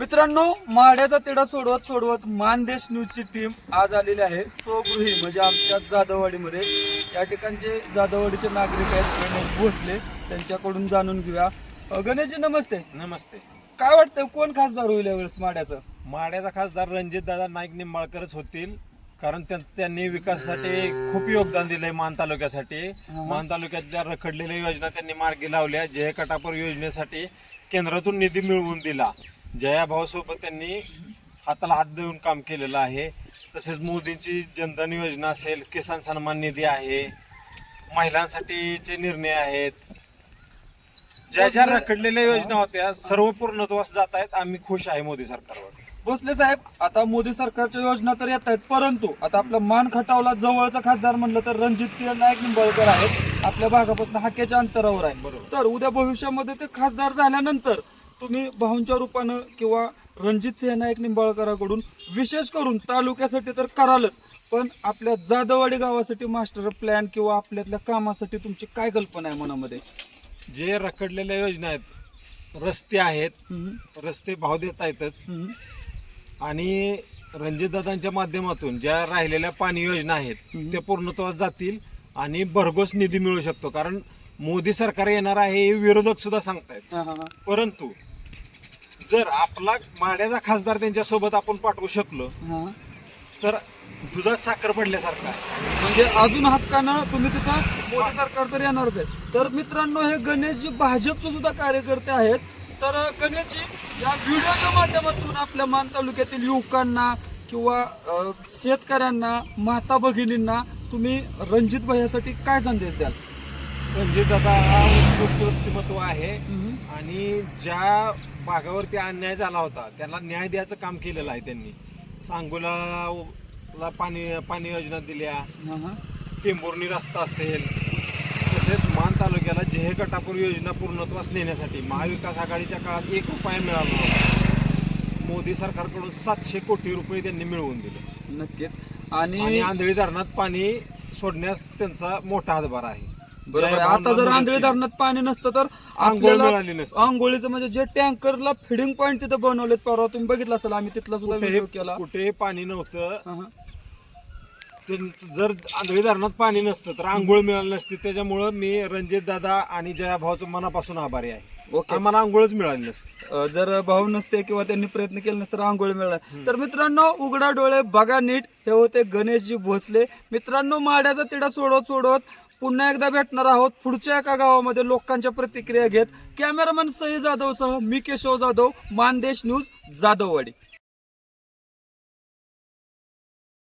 मित्रांनो माड्याचा तिढा सोडवत सोडवत मानदेश न्यूजची टीम आज आलेली आहे. स्वगृही म्हणजे आमच्या जाधववाडीमध्ये. या ठिकाणचे जाधववाडीचे नागरिक आहेत गणेश भोसले त्यांच्याकडून जाणून घेऊया. अ, गणेशजी नमस्ते. नमस्ते. काय वाटतंय कोण खासदार होईल यावेळेस माड्याचं? माड्याचा खासदार रणजित दादा नाईक निंबाळकरच होतील कारण त्यां- त्यांनी विकासासाठी खूप योगदान दिलंय मान तालुक्यासाठी. मान तालुक्यातल्या रखडलेल्या योजना त्यांनी मार्गी लावल्या जय कटापूर योजनेसाठी केंद्रातून निधी मिळवून दिला. जया भाऊ सोबत त्यांनी हाताला हात देऊन काम केलेलं आहे. तसेच मोदींची जनधन योजना असेल किसान सन्मान निधी आहे महिलांसाठीचे निर्णय आहेत ज्या ज्या रखडलेल्या योजना होत्या सर्व पूर्णत्वास जात आहेत. आम्ही खुश आहे मोदी सरकारवर. भोसले साहेब आता मोदी सरकारच्या योजना तर येत आहेत परंतु आता आपला मान खटावला जवळचा खासदार म्हणलं तर रणजित सिंह नाईक निंबाळकर आहेत. आपल्या भागापासून हाकेच्या अंतरावर आहे. तर उद्या भविष्यामध्ये ते खासदार झाल्यानंतर तुम्ही भाऊंच्या रूपानं किंवा रणजित सिंह नाईक निंबाळकराकडून विशेष करून तालुक्यासाठी तर करालच पण आपल्या जाधववाडी गावासाठी मास्टर प्लॅन किंवा आपल्यातल्या कामासाठी तुमची काय कल्पना आहे मनामध्ये? जे रखडलेल्या योजना आहेत रस्ते आहेत रस्ते भाव देत आहेतच. आणि रणजितदादांच्या माध्यमातून ज्या राहिलेल्या पाणी योजना आहेत. त्या पूर्णत्वास जातील आणि भरघोस निधी मिळू शकतो. कारण मोदी सरकार येणार आहे हे विरोधक सुद्धा सांगतायत. परंतु जर आपला माड्याचा खासदार त्यांच्यासोबत आपण पाठवू शकलो हा. तर दुधात साखर पडल्यासारखं म्हणजे अजून हक्कानं तुम्ही तिथं मोदी सरकार तर येणारच आहे. तर मित्रांनो हे गणेशजी भाजपचे सुद्धा कार्यकर्ते आहेत. तर गणेशजी या व्हिडिओच्या माध्यमातून आपल्या मान तालुक्यातील युवकांना किंवा अ, शेतकऱ्यांना माता भगिनींना तुम्ही रणजित भैयासाठी काय संदेश द्याल? रणजितदादा हा उत्कृष्ट व्यक्तिमत्व आहे. आणि ज्या भागावरती अन्याय झाला होता त्याला न्याय द्यायचं काम केलेलं आहे त्यांनी. सांगोला ला पाणी पाणी योजना दिल्या. टेंभुर्णी रस्ता असेल. तसेच मान तालुक्याला जेहे गटापूर योजना पूर्णत्वास नेण्यासाठी महाविकास आघाडीच्या काळात एक रुपया मिळाला नव्हता मोदी सरकारकडून सातशे कोटी रुपये त्यांनी मिळवून दिले. नक्कीच. आणि आंधळी धरणात पाणी सोडण्यास त्यांचा मोठा हातभार आहे. बरोबर आहे. आता जर आंधळी. धरणात पाणी नसतं तर आंघोळ आपल्याला मिळाली नसती. आंघोळीचं म्हणजे जे टँकरला फिडिंग पॉईंट तिथं बनवलेत परवा तुम्ही बघितलं असेल आम्ही तिथला सुद्धा व्हिडिओ केला. कुठेही पाणी नव्हतं. हा, हा. जर आंधळी धरणात पाणी नसतं तर आंघोळ मिळाली नसती. त्याच्यामुळं मी रणजित दादा आणि जया भाऊचं मनापासून आभारी आहे. ओके. आम्हाला आंघोळच मिळाली नसती. अ, जर भाऊ नसते किंवा त्यांनी प्रयत्न केले नसते तर आंघोळ मिळाला तर मित्रांनो उघडा डोळे बघा नीट. हे होते गणेशजी भोसले. मित्रांनो माड्याचा तिढा सोडवत सोडवत पुन्हा एकदा भेटणार आहोत पुढच्या एका गावामध्ये लोकांच्या प्रतिक्रिया घेत कॅमेरामॅन सई जाधव सह मी केशव जाधव मानदेश न्यूज जाधववाडी.